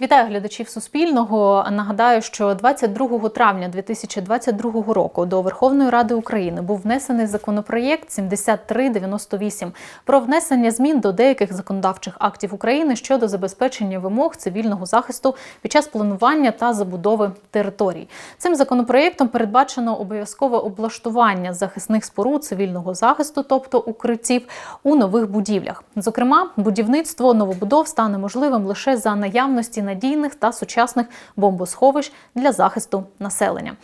Вітаю глядачів Суспільного. Нагадаю, що 22 травня 2022 року до Верховної Ради України був внесений законопроєкт 7398 про внесення змін до деяких законодавчих актів України щодо забезпечення вимог цивільного захисту під час планування та забудови територій. Цим законопроєктом передбачено обов'язкове облаштування захисних споруд цивільного захисту, тобто укриттів, у нових будівлях. Зокрема, будівництво новобудов стане можливим лише за наявності надійних та сучасних бомбосховищ для захисту населення.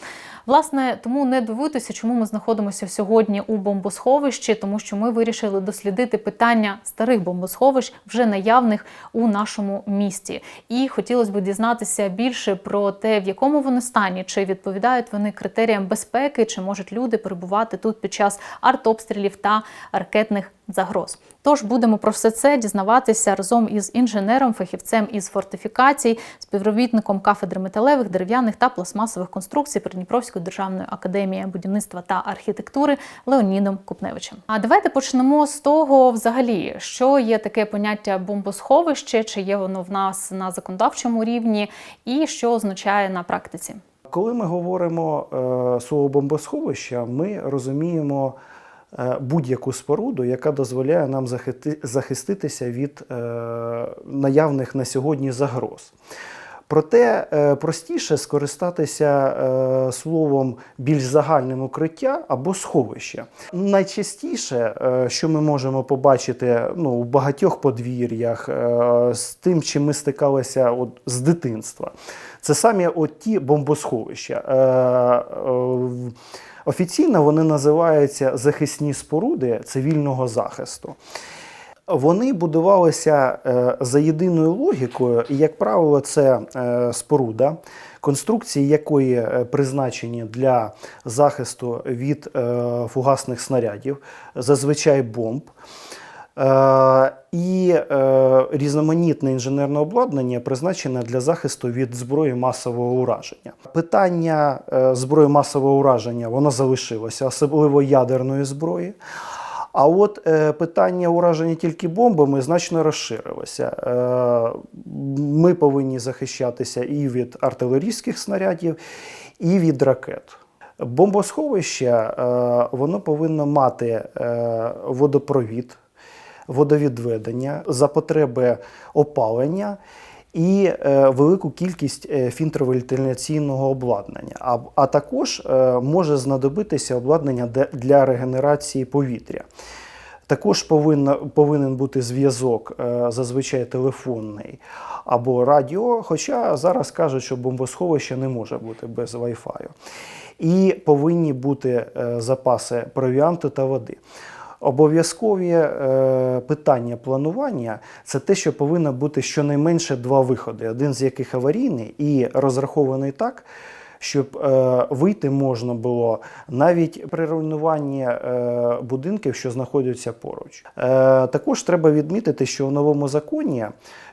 Власне, тому не дивуйтеся, чому ми знаходимося сьогодні у бомбосховищі, тому що ми вирішили дослідити питання старих бомбосховищ, вже наявних у нашому місті. І хотілося б дізнатися більше про те, в якому вони стані, чи відповідають вони критеріям безпеки, чи можуть люди перебувати тут під час артобстрілів та ракетних загроз. Тож будемо про все це дізнаватися разом із інженером, фахівцем із фортифікацій, співробітником кафедри металевих, дерев'яних та пластмасових конструкцій Придніпровської державної академії будівництва та архітектури Леонідом Купневичем. А давайте почнемо з того, взагалі, що є таке поняття бомбосховище, чи є воно в нас на законодавчому рівні, і що означає на практиці. Коли ми говоримо е, слово бомбосховища, ми розуміємо будь-яку споруду, яка дозволяє нам захиститися від е, наявних на сьогодні загроз. Проте е, простіше скористатися е, словом більш загальним укриття або сховище. Найчастіше, е, що ми можемо побачити ну, у багатьох подвір'ях, е, з тим, чим ми стикалися от, з дитинства, це самі от ті бомбосховища. Офіційно вони називаються захисні споруди цивільного захисту. Вони будувалися е, за єдиною логікою, і, як правило, це е, споруда, конструкції якої е, призначені для захисту від фугасних снарядів, зазвичай бомб. Е, І е, різноманітне інженерне обладнання призначене для захисту від зброї масового ураження. Питання е, зброї масового ураження воно залишилося, особливо ядерної зброї. А от питання ураження тільки бомбами значно розширилося. Ми повинні захищатися і від артилерійських снарядів, і від ракет. Бомбосховище воно повинно мати водопровід, водовідведення за потреби опалення. І е, велику кількість е, фільтровентиляційного обладнання, а, а також е, може знадобитися обладнання для регенерації повітря. Також повинна, повинен бути зв'язок, зазвичай телефонний або радіо, хоча зараз кажуть, що бомбосховище не може бути без Wi-Fi. І повинні бути запаси провіанту та води. Обов'язкові е, питання планування це те, що повинно бути щонайменше два виходи, один з яких аварійний і розрахований так, щоб е, вийти можна було навіть при руйнуванні е, будинків, що знаходяться поруч. Також треба відмітити, що в новому законі,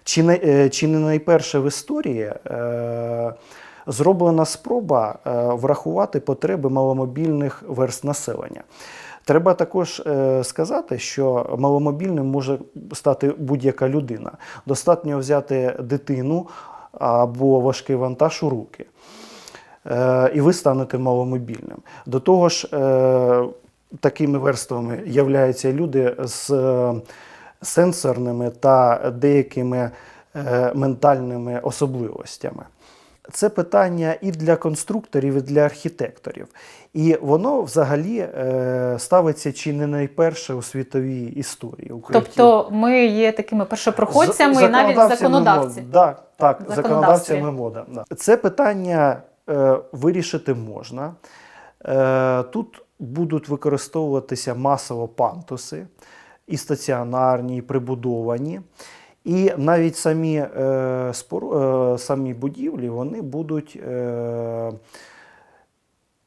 чи не, чи не найперше в історії, зроблена спроба врахувати потреби маломобільних верст населення. Треба також е, сказати, що маломобільним може стати будь-яка людина. Достатньо взяти дитину або важкий вантаж у руки. Е, і ви станете маломобільним. До того ж, е, такими верствами являються люди з сенсорними та деякими ментальними особливостями. Це питання і для конструкторів, і для архітекторів. І воно взагалі е, ставиться чи не найперше у світовій історії укриттів. Тобто, ми є такими першопроходцями, і навіть законодавці. Да, так, законодавцями мода. Да. Це питання е, вирішити можна. Е, тут будуть використовуватися масово пантуси, і стаціонарні, і прибудовані. І навіть самі, е, спору, е, самі будівлі вони будуть е,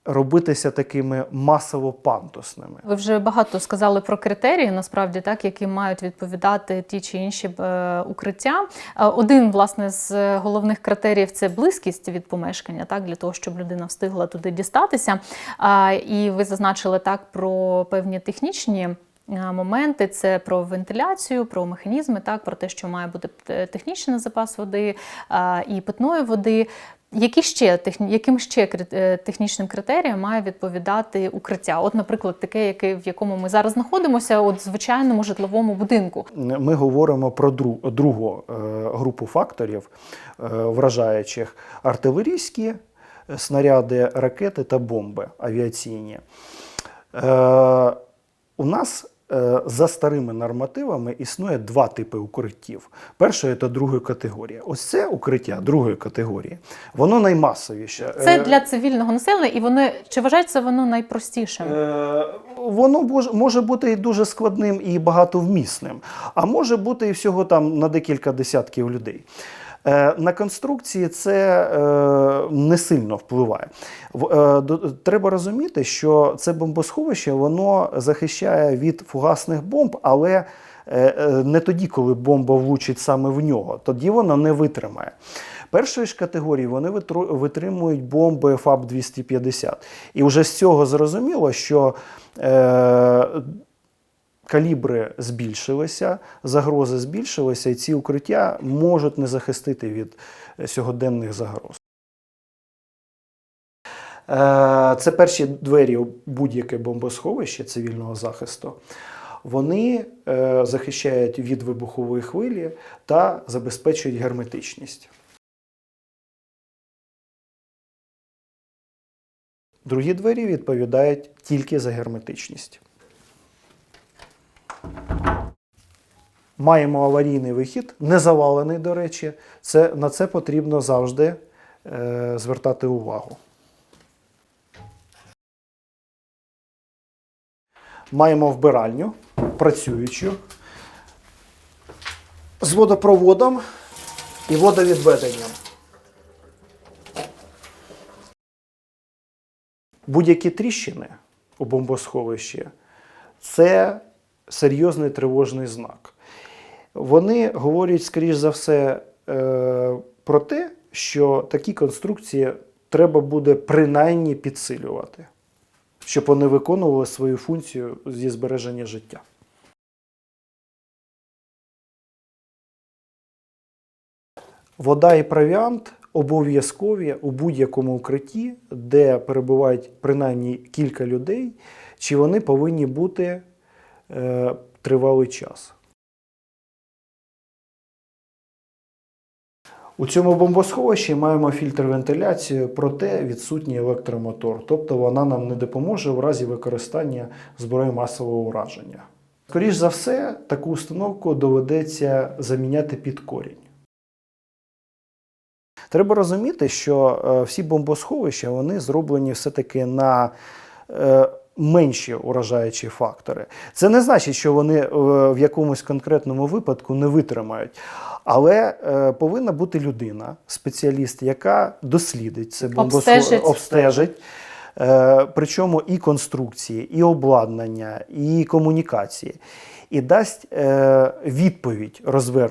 робитися такими масово пантусними. Ви вже багато сказали про критерії, насправді так, які мають відповідати ті чи інші е, укриття. Е, Один, власне, з головних критеріїв це близькість від помешкання, так для того, щоб людина встигла туди дістатися. А, І ви зазначили так про певні технічні е, моменти: це про вентиляцію, про механізми, так, про те, що має бути е, технічний запас води е, і питної води. Які ще яким ще е, технічним критеріям має відповідати укриття? От, наприклад, таке, яке в якому ми зараз знаходимося, от звичайному житловому будинку. Ми говоримо про дру- другу е, групу факторів е, вражаючих артилерійські е, снаряди, ракети та бомби авіаційні. Е, У нас е, за старими нормативами існує два типи укриттів. Першої та другої категорії. Ось це укриття другої категорії. Воно наймасовіше. Це Е, для цивільного населення, і вони чи вважається воно найпростішим? Е, Воно може бути і дуже складним і багатовмісним, а може бути і всього там на декілька десятків людей. Е, На конструкції це е, не сильно впливає. Е, Треба розуміти, що це бомбосховище воно захищає від фугасних бомб, але не тоді, коли бомба влучить саме в нього. Тоді воно не витримає. Першої ж категорії вони витримують бомби ФАБ-250. І вже з цього зрозуміло, що калібри збільшилися, загрози збільшилися, і ці укриття можуть не захистити від е, сьогоденних загроз. Е, Це перші двері у будь-яке бомбосховище цивільного захисту. Вони е, захищають від вибухової хвилі та забезпечують герметичність. Другі двері відповідають тільки за герметичність. Маємо аварійний вихід, не завалений, до речі. Це, на це потрібно завжди е, звертати увагу. Маємо вбиральню, працюючу, з водопроводом і водовідведенням. Будь-які тріщини у бомбосховищі це серйозний тривожний знак. Вони говорять, скоріш за все, е, про те, що такі конструкції треба буде принаймні підсилювати, щоб вони виконували свою функцію зі збереження життя. Вода і провіант обов'язкові у будь-якому укритті, де перебувають принаймні кілька людей, чи вони повинні бути е, тривалий час. У цьому бомбосховищі маємо фільтр вентиляції, проте відсутній електромотор, тобто вона нам не допоможе в разі використання зброї масового ураження. Скоріш за все, таку установку доведеться заміняти під корінь. Треба розуміти, що е, всі бомбосховища вони зроблені все-таки на е, менші уражаючі фактори. Це не значить, що вони е, в якомусь конкретному випадку не витримають. Але е, повинна бути людина, спеціаліст, яка дослідить це бомбосховище, Обстежить. обстежить. Е, причому і конструкції, і обладнання, і комунікації, і дасть е, відповідь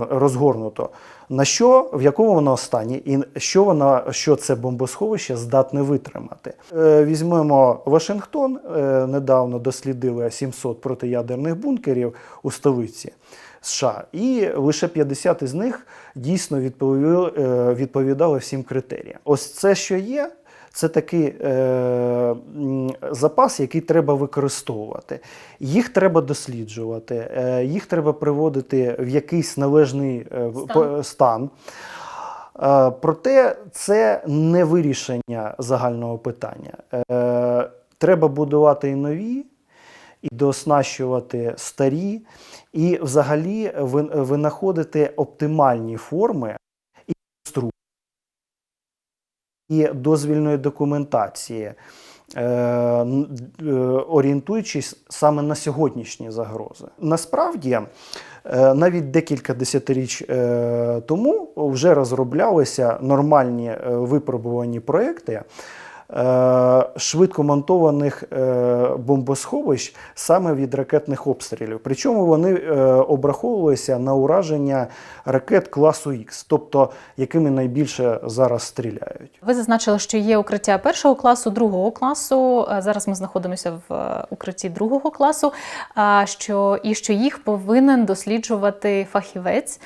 розгорнуто, на що, в якому воно стані, і що, вона, що це бомбосховище здатне витримати. Е, візьмемо Вашингтон, недавно дослідили 700 протиядерних бункерів у столиці. США, і лише 50 із них дійсно відповіли, відповідали всім критеріям. Ось це, що є, це такий е, запас, який треба використовувати. Їх треба досліджувати, е, їх треба приводити в якийсь належний е, Стан. стан. Е, Проте це не вирішення загального питання. Е, Треба будувати і нові, і дооснащувати старі, і взагалі винаходити оптимальні форми і конструкції, і дозвільної документації, е, е, орієнтуючись саме на сьогоднішні загрози. Насправді, е, навіть декілька десятиріч тому вже розроблялися нормальні випробувані проекти швидко монтованих е, бомбосховищ саме від ракетних обстрілів. Причому вони е, обраховувалися на ураження ракет класу Х, тобто якими найбільше зараз стріляють. Ви зазначили, що є укриття першого класу, другого класу. Е, Зараз ми знаходимося в е, укритті другого класу. Що і що їх повинен досліджувати фахівець,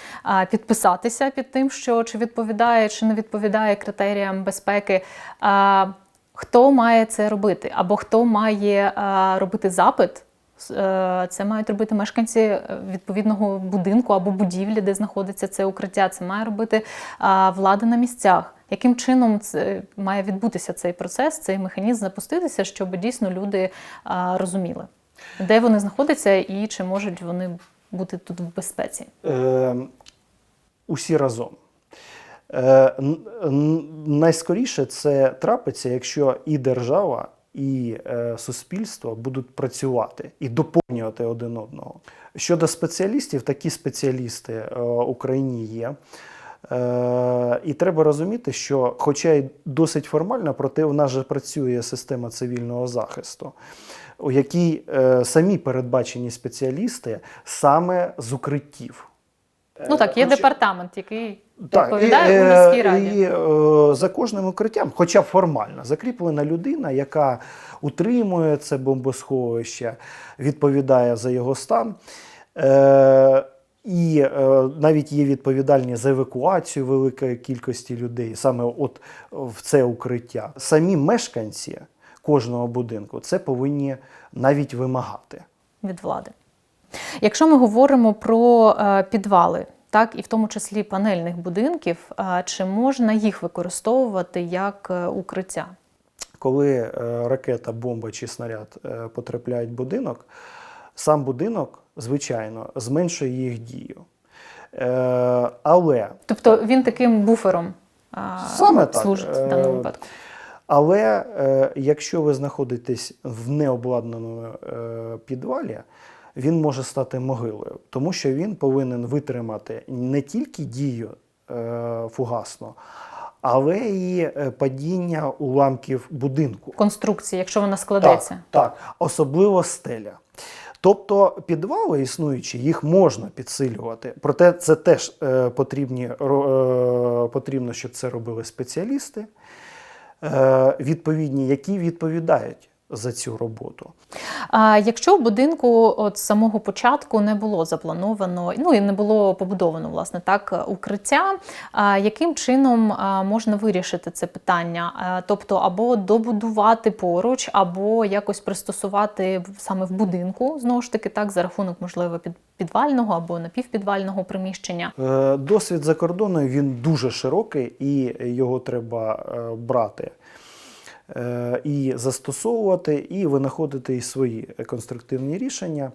підписатися під тим, що чи відповідає, чи не відповідає критеріям безпеки. Хто має це робити? Або хто має а, робити запит? Е, Це мають робити мешканці е, відповідного будинку або будівлі, де знаходиться це укриття. Це має робити влада на місцях. Яким чином це має відбутися цей процес, цей механізм запуститися, щоб дійсно люди розуміли, де вони знаходяться і чи можуть вони бути тут в безпеці? Е, усі разом. Е, найскоріше це трапиться, якщо і держава, і е, суспільство будуть працювати і доповнювати один одного. Щодо спеціалістів, такі спеціалісти е, в Україні є. І треба розуміти, що, хоча й досить формально, проте у нас же працює система цивільного захисту, у якій самі передбачені спеціалісти саме з укриттів. Ну так, є Хоча- департамент, який так, відповідає і, у е, міській раді. І е, за кожним укриттям, хоча формально, закріплена людина, яка утримує це бомбосховище, відповідає за його стан. Е, і е, навіть є відповідальні за евакуацію великої кількості людей, саме от в це укриття. Самі мешканці кожного будинку це повинні навіть вимагати. від влади. Якщо ми говоримо про е, підвали, так і в тому числі панельних будинків, е, чи можна їх використовувати як е, укриття? Коли ракета, бомба чи снаряд потрапляють в будинок, сам будинок, звичайно, зменшує їх дію. Але, Тобто він таким буфером Саме так. служить в Е, даному випадку. але якщо ви знаходитесь в необладнаному підвалі, він може стати могилою, тому що він повинен витримати не тільки дію е, фугасну, але і е, падіння уламків будинку. Конструкції, якщо вона складеться. Так, так, особливо стеля. Тобто підвали існуючі, їх можна підсилювати. Проте це теж е, потрібні, е, потрібно, щоб це робили спеціалісти, е, відповідні, які відповідають за цю роботу. А якщо в будинку от з самого початку не було заплановано, ну і не було побудовано власне так укриття, а яким чином можна вирішити це питання? Тобто або добудувати поруч, або якось пристосувати саме в будинку, знову ж таки, так за рахунок можливо під підвального або напівпідвального приміщення. Е, Досвід за кордоном він дуже широкий і його треба е, брати. Е, І застосовувати, і винаходити і свої конструктивні рішення.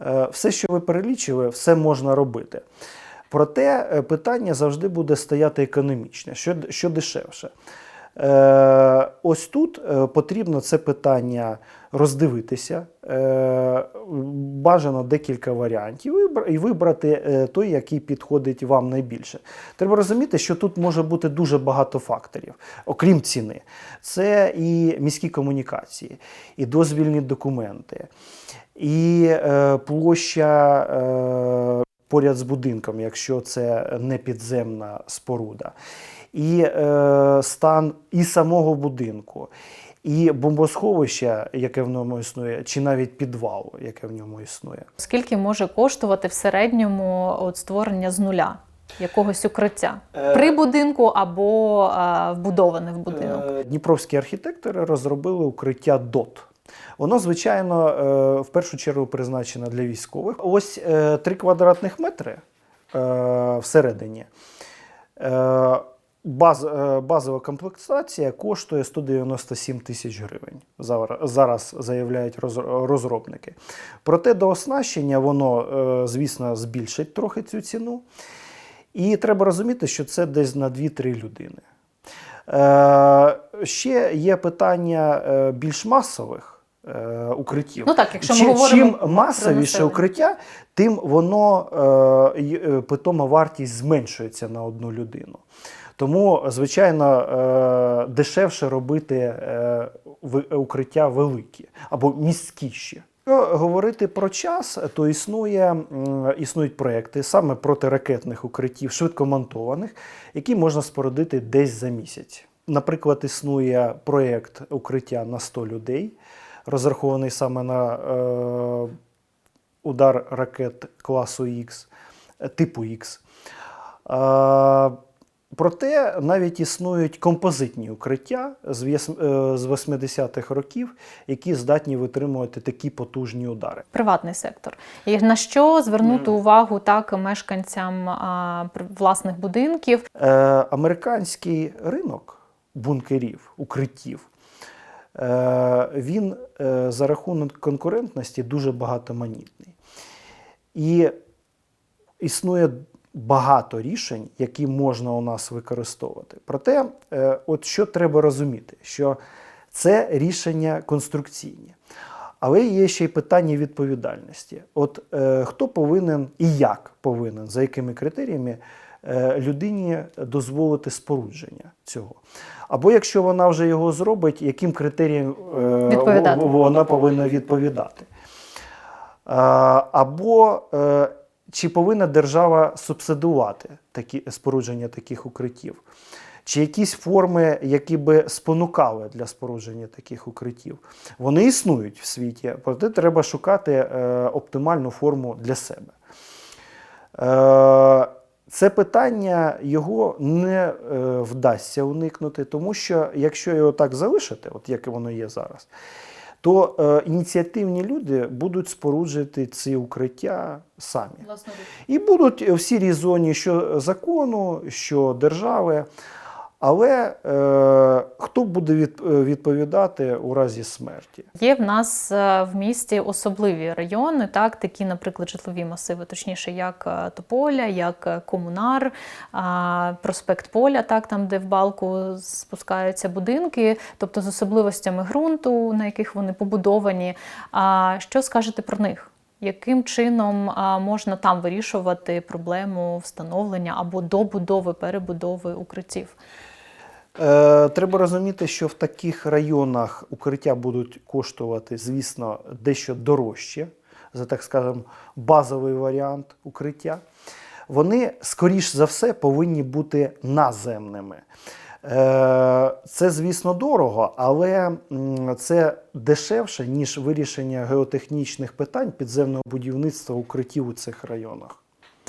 Е, Все, що ви перелічили, все можна робити. Проте е, питання завжди буде стояти економічне, що, що дешевше. Е, ось тут е, потрібно це питання роздивитися, е, бажано декілька варіантів і вибрати той, який підходить вам найбільше. Треба розуміти, що тут може бути дуже багато факторів, окрім ціни. Це і міські комунікації, і дозвільні документи, і площа. Поряд з будинком, якщо це не підземна споруда, і е, стан і самого будинку, і бомбосховища, яке в ньому існує, чи навіть підвалу, яке в ньому існує. Скільки може коштувати в середньому от створення з нуля якогось укриття Е, при будинку або а, вбудоване в будинок? Е, Дніпровські архітектори розробили укриття ДОТ. Воно, звичайно, е, в першу чергу призначено для військових. Ось 3 квадратних метри е, всередині. Баз, е, базова комплектація коштує 197 тисяч гривень. Зар- Зараз заявляють роз- розробники. Проте до оснащення воно, е, звісно, збільшить трохи цю ціну. І треба розуміти, що це десь на 2-3 людини. Е, ще є питання більш масових е, укриттів. Ну так, якщо ми Чим- говоримо чим масовіше укриття, тим воно е, питома вартість зменшується на одну людину. Тому, звичайно, е, дешевше робити е, укриття великі або міськіші. Якщо говорити про час, то існує, існують проекти саме протиракетних укриттів, швидкомонтованих, які можна спорудити десь за місяць. Наприклад, існує проєкт укриття на 100 людей, розрахований саме на е, удар ракет класу е, типу Х. Е, Проте навіть існують композитні укриття з в'яс- е, 80-х років, які здатні витримувати такі потужні удари. Приватний сектор. І на що звернути увагу так мешканцям а, власних будинків? Е, американський ринок бункерів, укриттів, е, він е, за рахунок конкурентності дуже багатоманітний. І існує багато рішень, які можна у нас використовувати. Проте, е, от що треба розуміти, що це рішення конструкційні. Але є ще й питання відповідальності. От е, хто повинен і як повинен, за якими критеріями е, людині дозволити спорудження цього. Або якщо вона вже його зробить, яким критеріям е, вона повинна відповідати. Е, Або е, чи повинна держава субсидувати такі спорудження таких укриттів? Чи якісь форми, які би спонукали для спорудження таких укриттів? Вони існують в світі, проте треба шукати е, оптимальну форму для себе. Е, це питання його не е, вдасться уникнути, тому що якщо його так залишити, от як воно є зараз, то е, ініціативні люди будуть споруджувати ці укриття самі. Власне. І будуть в сірій зоні що закону, що держави. Але е, хто буде від, е, відповідати у разі смерті? Є в нас е, в місті особливі райони, так такі, наприклад, житлові масиви, точніше, як е, Тополя, як Комунар, проспект Поля, так там, де в балку спускаються будинки, тобто з особливостями ґрунту, на яких вони побудовані. А що скажете про них? Яким чином можна там вирішувати проблему встановлення або добудови, перебудови укриттів? Е, треба розуміти, що в таких районах укриття будуть коштувати, звісно, дещо дорожче, за так скажемо, базовий варіант укриття. Вони, скоріш за все, повинні бути наземними. Е, Це, звісно, дорого, але це дешевше, ніж вирішення геотехнічних питань підземного будівництва укриттів у цих районах.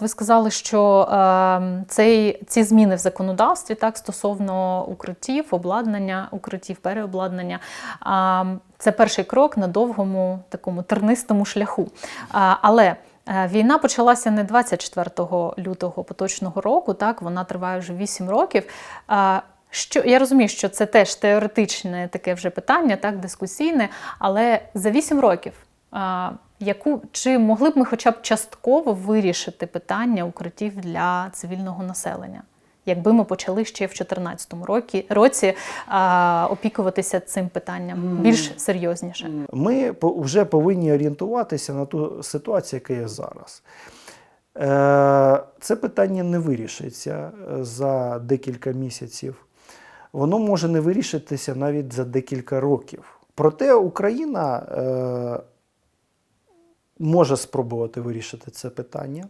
Ви сказали, що е, цей, ці зміни в законодавстві так стосовно укриттів, обладнання укриттів, переобладнання. е, це перший крок на довгому такому тернистому шляху. А, але е, Війна почалася не 24 лютого поточного року, так вона триває вже 8 років. А, Що я розумію, що це теж теоретичне таке вже питання, так дискусійне, але за 8 років. Яку чи могли б ми хоча б частково вирішити питання укриттів для цивільного населення, якби ми почали ще в 2014 році, році а, опікуватися цим питанням більш серйозніше? Ми вже повинні орієнтуватися на ту ситуацію, яка є зараз. Е, Це питання не вирішиться е, за декілька місяців. Воно може не вирішитися навіть за декілька років. Проте Україна е, може спробувати вирішити це питання.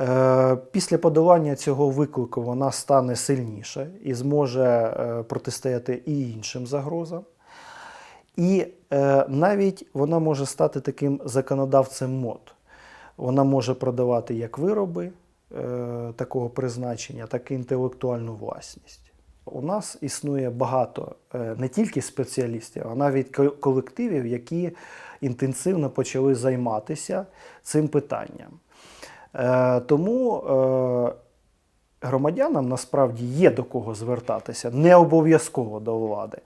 Е, Після подолання цього виклику вона стане сильніше і зможе е, протистояти і іншим загрозам. І е, навіть вона може стати таким законодавцем мод. Вона може продавати як вироби такого призначення, так і інтелектуальну власність. У нас існує багато е, не тільки спеціалістів, а навіть колективів, які інтенсивно почали займатися цим питанням. Е, тому е, громадянам насправді є до кого звертатися, не обов'язково до влади.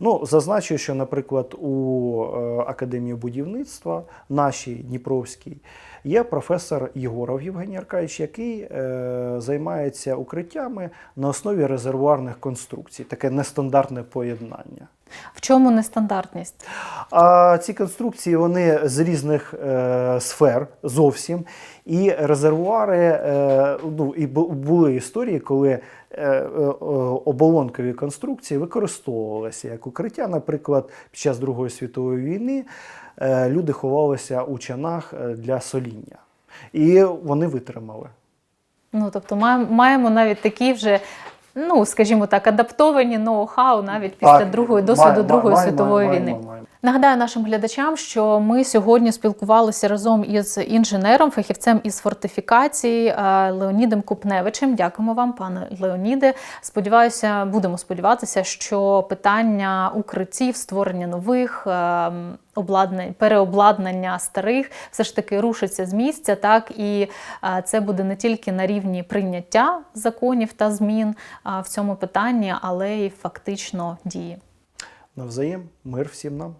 Ну, зазначу, що, наприклад, у е, Академії будівництва нашій Дніпровській є професор Єгоров Євгеній Аркадійович, який е, займається укриттями на основі резервуарних конструкцій, таке нестандартне поєднання. В чому нестандартність? А ці конструкції вони з різних е, сфер зовсім. І резервуари, е, ну і були історії, коли е, е, оболонкові конструкції використовувалися як укриття. Наприклад, під час Другої світової війни е, люди ховалися у чанах е, для соління. І вони витримали. Ну тобто, маємо, маємо навіть такі вже. Ну, скажімо так, адаптовані ноу-хау навіть після другої досвіду Другої світової війни. Нагадаю нашим глядачам, що ми сьогодні спілкувалися разом із інженером, фахівцем із фортифікації е, Леонідом Купневичем. Дякуємо вам, пане Леоніде. Сподіваюся, будемо сподіватися, що питання укриттів, створення нових е, обладнань, переобладнання старих все ж таки рушиться з місця. Так і е, це буде не тільки на рівні прийняття законів та змін в цьому питанні, але й фактично дії. Навзаєм, мир всім нам.